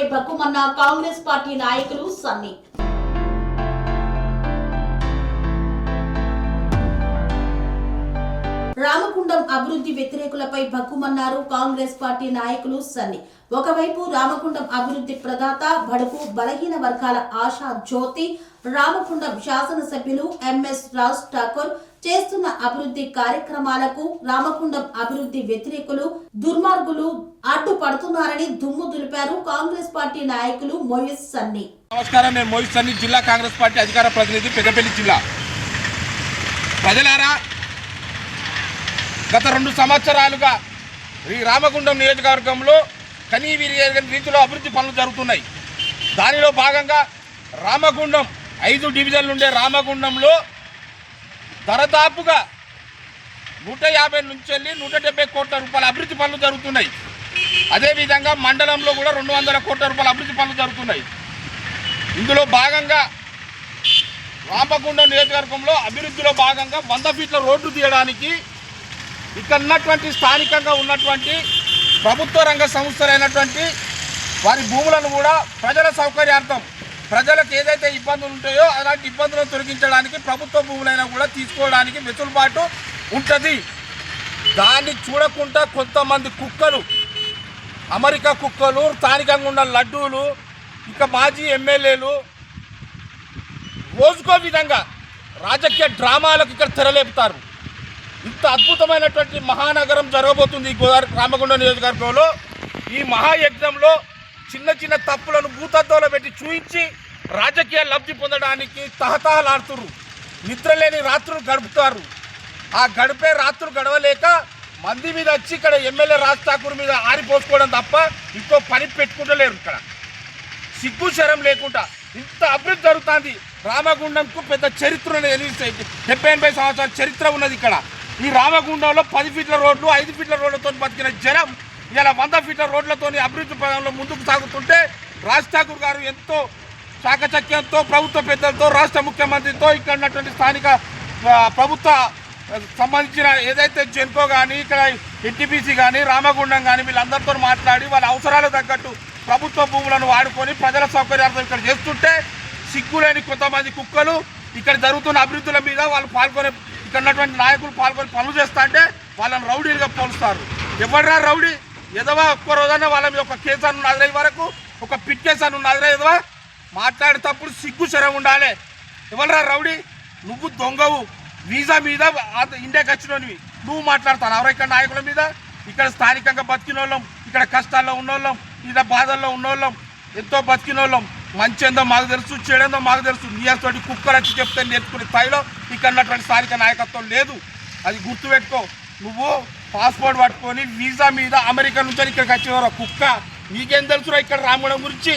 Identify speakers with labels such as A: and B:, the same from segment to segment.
A: వ్యతిరేకులపై భక్కుమన్న Congress party నాయకులు సన్నీ. రామకుండం అభివృద్ధి వ్యతిరేకులపై భక్కుమన్నారు Congress party నాయకులు సన్ని. ఒకవైపు రామకుండం అభివృద్ధి ప్రదాత బడుగు బలహీన వర్గాల ఆశా జ్యోతి రామకుండం శాసనసభ్యులు ఎంఎస్ రాజ్ ఠాకూర్ చేస్తున్న అభివృద్ధి కార్యక్రమాలకు రామకుండం అభివృద్ధి వ్యతిరేకులు దుర్మార్గులు అడ్డుపడుతున్నారని దుమ్ము దులిపారు కాంగ్రెస్ పార్టీ నాయకులు మొయిస్ సన్ని.
B: నమస్కారం నేను మోహిత్ సన్ని జిల్లా కాంగ్రెస్ పార్టీ అధికార ప్రతినిధి పెద్దపల్లి జిల్లా. ప్రజలారా గత రెండు సంవత్సరాలుగా ఈ రామగుండం నియోజకవర్గంలో కనీ వీరి రీతిలో అభివృద్ధి పనులు జరుగుతున్నాయి. దానిలో భాగంగా రామగుండం ఐదు డివిజన్లు ఉండే రామగుండంలో దరదాపుగా నూట యాభై నుంచి వెళ్ళి నూట డెబ్బై కోట్ల రూపాయల అభివృద్ధి పనులు జరుగుతున్నాయి. అదేవిధంగా మండలంలో కూడా రెండు వందల కోట్ల రూపాయల అభివృద్ధి పనులు జరుగుతున్నాయి. ఇందులో భాగంగా రామకుండ నియోజకవర్గంలో అభివృద్ధిలో భాగంగా వంద ఫీట్ల రోడ్డు తీయడానికి ఇక్కడ ఉన్నటువంటి స్థానికంగా ఉన్నటువంటి ప్రభుత్వ రంగ సంస్థలైనటువంటి వారి భూములను కూడా ప్రజల సౌకర్యార్థం ప్రజలకు ఏదైతే ఇబ్బందులు ఉంటాయో అలాంటి ఇబ్బందులను తొలగించడానికి ప్రభుత్వ భూములైనా కూడా తీసుకోవడానికి వెసులుబాటు ఉంటుంది. దాన్ని చూడకుండా కొంతమంది కుక్కలు అమెరికా కుక్కలు స్థానికంగా ఉన్న లడ్డూలు ఇంకా మాజీ ఎమ్మెల్యేలు. రోజుకో విధంగా రాజకీయ డ్రామాలకు ఇక్కడ తెరలేపుతారు. ఇంత అద్భుతమైనటువంటి మహానగరం జరగబోతుంది ఈ గోదావరి రామగుండం నియోజకవర్గంలో. ఈ మహాయజ్ఞంలో చిన్న చిన్న తప్పులను భూతత్వంలో పెట్టి చూయించి రాజకీయ లబ్ధి పొందడానికి తహతహలాడుతున్నారు నిద్రలేని రాత్రులు గడుపుతారు. ఆ గడిపే రాత్రులు గడవలేక మంది మీద వచ్చి ఇక్కడ ఎమ్మెల్యే రాజ్ ఠాకూర్ మీద ఆరిపోసుకోవడం తప్ప ఇంకో పని పెట్టుకుంటలేరు ఇక్కడ. సిగ్గు శరం లేకుండా ఇంత అభివృద్ధి జరుగుతుంది. రామగుండంకు పెద్ద చరిత్ర డెబ్బై ఎనభై సంవత్సరాల చరిత్ర ఉన్నది ఇక్కడ. ఈ రామగుండంలో పది ఫీట్ల రోడ్లు ఐదు ఫీట్ల రోడ్లతో బతికిన జనం ఇలా వంద ఫీట్ల రోడ్లతో అభివృద్ధి పదంలో ముందుకు సాగుతుంటే రాజ్ ఠాకూర్ గారు ఎంతో చాకచక్యంతో ప్రభుత్వ పెద్దలతో రాష్ట్ర ముఖ్యమంత్రితో ఇక్కడ ఉన్నటువంటి స్థానిక ప్రభుత్వ సంబంధించిన ఏదైతే జెన్కో కానీ ఇక్కడ ఎన్టీపీసీ కానీ రామగుండం కానీ వీళ్ళందరితో మాట్లాడి వాళ్ళ అవసరాలకు తగ్గట్టు ప్రభుత్వ భూములను వాడుకొని ప్రజల సౌకర్యార్థం ఇక్కడ చేస్తుంటే సిగ్గులేని కొంతమంది కుక్కలు ఇక్కడ జరుగుతున్న అభివృద్ధుల మీద వాళ్ళు పాల్గొనే ఇక్కడ ఉన్నటువంటి నాయకులు పాల్గొని పనులు చేస్తా అంటే వాళ్ళని రౌడీలుగా పోలుస్తారు. ఎవడరా రౌడీ? ఎదవా ఒక్క రోజైనా వాళ్ళ మీద ఒక కేసు అని ఉన్నది వరకు ఒక పిట్ కేసు అని ఉన్నది ఎదవా మాట్లాడేటప్పుడు సిగ్గు శరం ఉండాలి. ఎవడరా రౌడీ? నువ్వు దొంగవు. వీసా మీద ఇండియాకి వచ్చినవి నువ్వు మాట్లాడతాను ఎవరో ఇక్కడ నాయకుల మీద? ఇక్కడ స్థానికంగా బతికినోళ్ళం ఇక్కడ కష్టాల్లో ఉన్నోళ్ళం ఇక్కడ బాధల్లో ఉన్నోళ్ళం ఎంతో బతికిన మంచి ఏందో మాకు తెలుసు చెడేందో మాకు తెలుసు. నీతోటి కుక్కలు చెప్తే నేర్చుకునే స్థాయిలో ఇక్కడ ఉన్నటువంటి స్థానిక నాయకత్వం లేదు. అది గుర్తుపెట్టుకో. నువ్వు పాస్పోర్ట్ పట్టుకొని వీసా మీద అమెరికా నుంచి ఇక్కడికి వచ్చేవారు కుక్క? నీకేం తెలుసురా ఇక్కడ రామగుణం గురించి?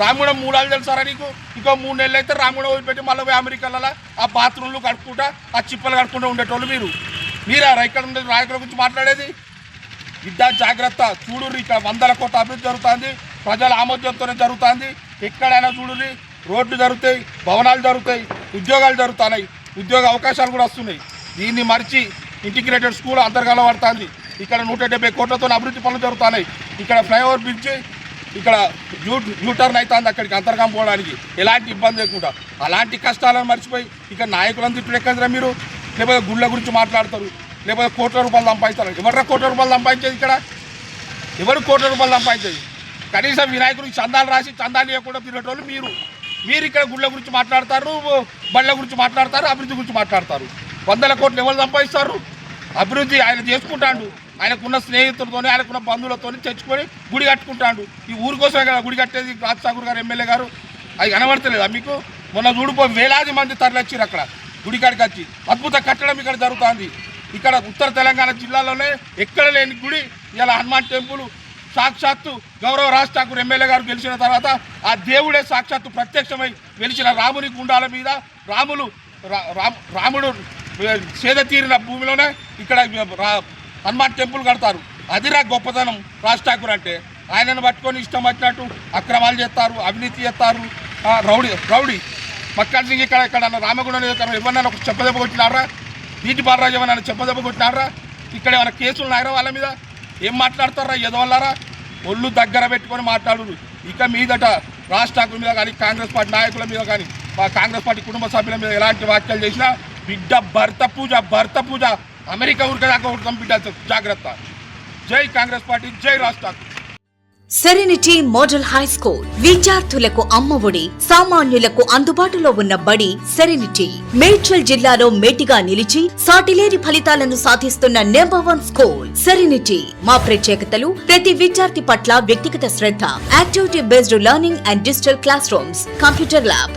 B: రామగుణం మూడాలు తెలుసారా నీకు? ఇంకో మూడు నెలలు అయితే రామగుణం వదిలిపెట్టి మళ్ళీ పోయి అమెరికాలలో ఆ బాత్రూమ్లు కడుక్కుంటా ఆ చిప్పలు కడుక్కుంటూ ఉండేటోళ్ళు మీరు. మీరారా ఇక్కడ ఉండే నాయకుల గురించి మాట్లాడేది? బిడ్డ జాగ్రత్త చూడుర్రి ఇక్కడ వందల కోట్ల అభివృద్ధి జరుగుతుంది ప్రజల ఆమోద్యంతోనే జరుగుతుంది. ఎక్కడైనా చూడుర్రి రోడ్లు జరుగుతాయి భవనాలు జరుగుతాయి ఉద్యోగాలు జరుగుతున్నాయి ఉద్యోగ అవకాశాలు కూడా వస్తున్నాయి. దీన్ని మరిచి ఇంటిగ్రేటెడ్ స్కూల్ అంతర్గాలం పడుతుంది. ఇక్కడ నూట డెబ్బై కోట్లతో అభివృద్ధి పనులు జరుగుతున్నాయి. ఇక్కడ ఫ్లైఓవర్ బ్రిడ్జ్ ఇక్కడ యూటర్న్ అవుతుంది అక్కడికి అంతర్గం పోవడానికి. ఎలాంటి ఇబ్బంది లేకుండా. అలాంటి కష్టాలను మర్చిపోయి ఇక నాయకులను తిట్టుడెక్కదురా మీరు. లేకపోతే గుళ్ళ గురించి మాట్లాడతారు. లేకపోతే కోట్ల రూపాయలు సంపాదిస్తారు. ఎవరు కోట్ల రూపాయలు సంపాదించేది ఇక్కడ? ఎవరు కోట్ల రూపాయలు సంపాదించేది? కనీసం వినాయకుడికి చందాలు రాసి చందాలు ఇవ్వకుండా తినేటోళ్ళు మీరు. మీరు ఇక్కడ గుళ్ళ గురించి మాట్లాడతారు బళ్ళ గురించి మాట్లాడతారు అభివృద్ధి గురించి మాట్లాడతారు. వందల కోట్లు ఎవరు సంపాదిస్తారు? అభివృద్ధి ఆయన చేసుకుంటాడు. ఆయనకున్న స్నేహితులతోని ఆయనకున్న బంధువులతోని తెచ్చుకొని గుడి కట్టుకుంటాడు. ఈ ఊరి కోసమే కదా గుడి కట్టేది రాజ్ ఠాకూర్ గారు ఎమ్మెల్యే గారు? అది కనబడతలేదా మీకు? మొన్న చూడిపో వేలాది మంది తరలిచ్చారు అక్కడ గుడి కాడికి వచ్చి. అద్భుత కట్టడం ఇక్కడ జరుగుతుంది. ఇక్కడ ఉత్తర తెలంగాణ జిల్లాలోనే ఎక్కడ లేని గుడి. ఇలా హనుమాన్ టెంపుల్. సాక్షాత్తు గౌరవ రాజ్ ఠాకూర్ ఎమ్మెల్యే గారు గెలిచిన తర్వాత ఆ దేవుడే సాక్షాత్తు ప్రత్యక్షమై గెలిచిన రాముని గుండాల మీద రాములు రా- రాముడు సేద తీరిన భూమిలోనే ఇక్కడ హనుమాన్ టెంపుల్ కడతారు. అదిరా గొప్పతనం రాజ్ ఠాకూర్ అంటే. ఆయనను పట్టుకొని ఇష్టం వచ్చినట్టు అక్రమాలు చేస్తారు అవినీతి చేస్తారు. Rowdy rowdy. మక్కల్ సింగ్ ఇక్కడ ఇక్కడ రామగుండం నియోజకవర్గం ఎవరన్నా ఒక చెప్పదెబ్బ కొట్టినారా? నీటి బాలరాజు ఏమన్నా చెప్పదెబ్బ కొట్టినారా? ఇక్కడ ఏమైనా కేసులు నాయరా వాళ్ళ మీద? ఏం మాట్లాడతారా ఎదవల్లారా ఒళ్ళు దగ్గర పెట్టుకొని మాట్లాడు ఇక మీదట రాజ్ ఠాకూర్ మీద కానీ కాంగ్రెస్ పార్టీ నాయకుల మీద కానీ కాంగ్రెస్ పార్టీ కుటుంబ సభ్యుల మీద ఎలాంటి వ్యాఖ్యలు చేసినా బిడ్డ భర్త పూజ భర్త పూజ. అమెరికా ఉరికేదాకా ఉడతాం బిడ్డ జాగ్రత్త. జై కాంగ్రెస్ పార్టీ జై Raj Thakur
C: Serenity Model High School విద్యార్థులకు అమ్మఒడి సామాన్యులకు అందుబాటులో ఉన్న బడి సెరెనిటీ మేడ్చల్ జిల్లాలో మేటిగా నిలిచి సాటిలేని ఫలితాలను సాధిస్తున్న నెంబర్ వన్ స్కూల్ సెరెనిటీ మా ప్రత్యేకతలు ప్రతి విద్యార్థి పట్ల వ్యక్తిగత శ్రద్ధ activity based learning and digital classrooms computer lab